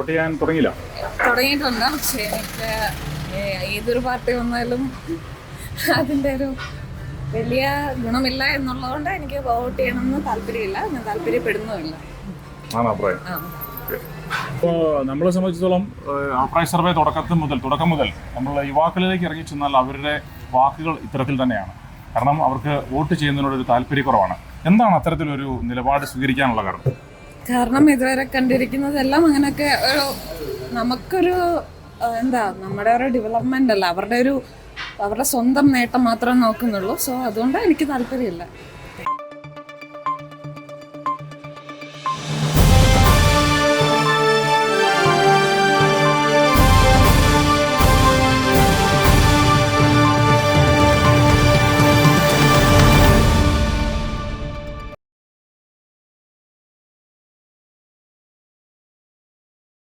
Vote ചെയ്യാൻ തുടങ്ങിയില്ല. തുടങ്ങിയിട്ടുണ്ട്. പക്ഷേ എനിക്ക് ഏതൊരു പാർട്ടി വന്നാലും അതിന്റെ ഒരു വലിയ ഗുണമില്ല എന്നുള്ളതുകൊണ്ട് എനിക്ക് വോട്ട് ചെയ്യണമെന്ന് താല്പര്യമില്ല. ഞാൻ താല്പര്യപ്പെടുന്നുമില്ല. ആണ് അഭിപ്രായം? ഇപ്പോൾ നമ്മളെ സംബന്ധിച്ചിടത്തോളം അഭിപ്രായ സർവേ തുടക്കത്തിൽ മുതൽ തുടക്കം മുതൽ നമ്മൾ യുവാക്കളിലേക്ക് ഇറങ്ങി ചെന്നാൽ അവരുടെ വാക്കുകൾ ഇത്തരത്തിൽ തന്നെയാണ്. കാരണം അവർക്ക് വോട്ട് ചെയ്യുന്നതിനോടൊരു താല്പര്യക്കുറവാണ്. എന്താണ് അത്തരത്തിലൊരു നിലപാട് സ്വീകരിക്കാനുള്ള കാരണം? കാരണം ഇതുവരെ കണ്ടിരിക്കുന്നതെല്ലാം അങ്ങനെയൊക്കെ ഒരു നമുക്കൊരു എന്താ നമ്മുടെ ഒരു ഡെവലപ്മെന്റ് അല്ല. അവരുടെ ഒരു അവരുടെ സ്വന്തം നേട്ടം മാത്രമേ നോക്കുന്നുള്ളൂ. സോ അതുകൊണ്ട് എനിക്ക് താല്പര്യമില്ല.